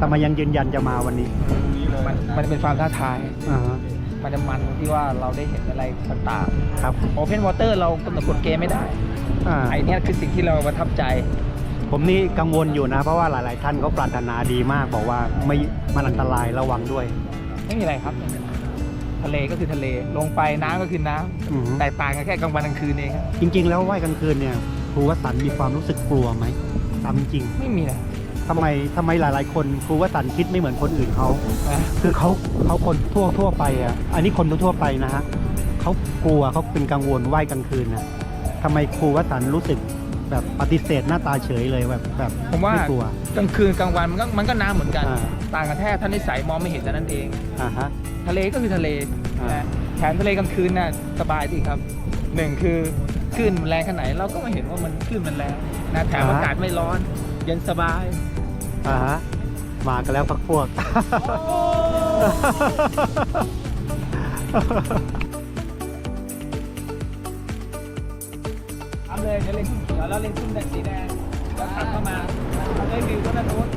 ทำไมยังยืนยันจะมาวันนี้มันมันเป็นความท้าทาย อ่าฮะมันจะมันที่ว่าเราได้เห็นอะไรต่างครับๆโอเพนวอเตอร์เรากำหนดกฎเกณฑ์ไม่ได้อ่าไอเนี้ยคือสิ่งที่เราประทับใจ ผมนี่กังวลอยู่นะ เพราะว่าหลาย ๆ ท่านเขาปรารถนาดีมากบอกว่าไม่มันอันตรายระวังด้วยไม่มีอะไรครับไม่มีอะไรทะเลก็คือทะเลลงไปน้ำก็คือน้ำอือฮึแตกต่างกันแค่กลางวันกลางคืนเองครับจริง ๆ แล้วว่ายกลางคืนเนี่ยครูวสันต์มีความรู้สึกกลัวไหมตามจริง ไม่มีนะ ทำไมทำไมหลาย ๆ คนครูวสันต์คิดไม่เหมือนคนอื่นเขานะคือเขาเขาคนทั่วทั่วไปอะ อันนี้คนทั่วๆไปนะฮะเขากลัวเขาเป็นกังวลว่ายกลางคืนนะทำไมครูวสันต์รู้สึกแบบปฏิเสธหน้าตาเฉยเลยแบบแบบผมว่าไม่กลัว กลางคืนกลางวันมันก็มันก็น้ำเหมือนกัน อ่า ต่างกันแค่ท่านนิสัยมองไม่เห็นแต่นั้นเอง อ่าฮะ ทะเลก็คือทะเลอ่านะแถมทะเลกลางคืนน่ะสบายดีครับหนึ่งคือคลื่นมันแรงขนาดไหนเราก็ไม่เห็นว่ามันคลื่นมันแรงนะแถมอากาศไม่ร้อน เย็นสบาย อ่าฮะมากันแล้วพักพวก ทำเลยเดี๋ยวเล่นเดี๋ยวเราเล่นซุ่มแดงสีแดงแล้วขับเข้ามาเราได้วิวก็ด้านโน้น